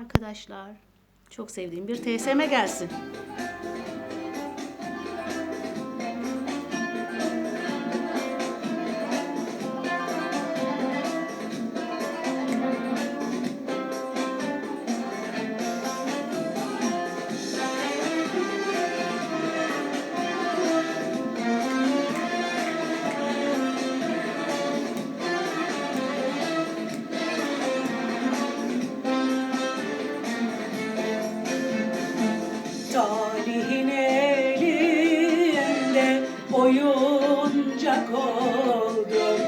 Arkadaşlar çok sevdiğim bir TSM gelsin. Talihin elinde oyuncak oldum.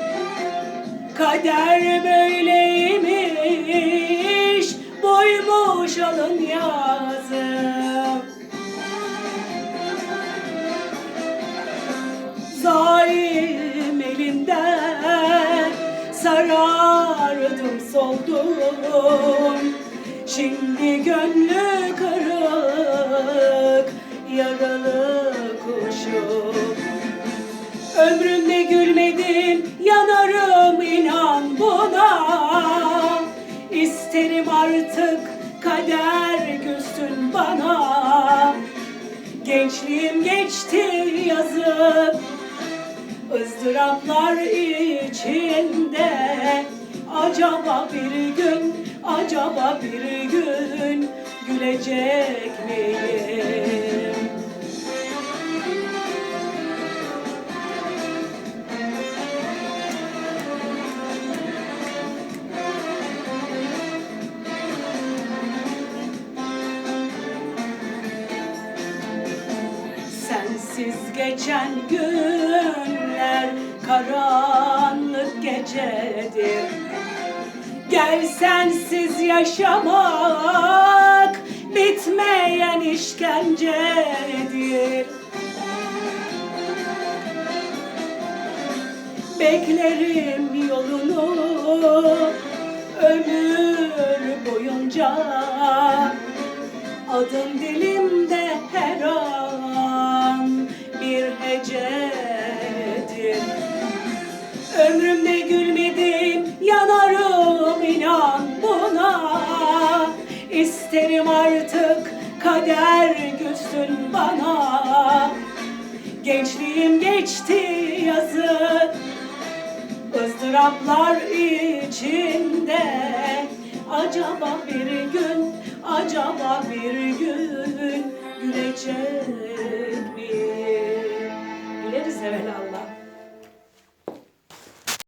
Kader böyleymiş Boymuş alın yazım. Zalim elinden Sarardım soldum. Şimdi gönlü kırık Yaralı kuşum Ömrümde gülmedim yanarım inan buna. İsterim artık kader gülsün bana. Gençliğim geçti yazıp ızdıraplar içinde. Acaba bir gün, acaba bir gün gülecek miyim? Sensiz geçen günler karanlık gecedir Gel sensiz yaşamak işkencedir Beklerim yolunu ömür boyunca. Adın dilimde her an bir hecedir. Ömrümde gülmedim yanarım inan buna. İsterim kader gülsün bana Gençliğim geçti yazık ızdıraplar içinde Acaba bir gün, acaba bir gün gülecek.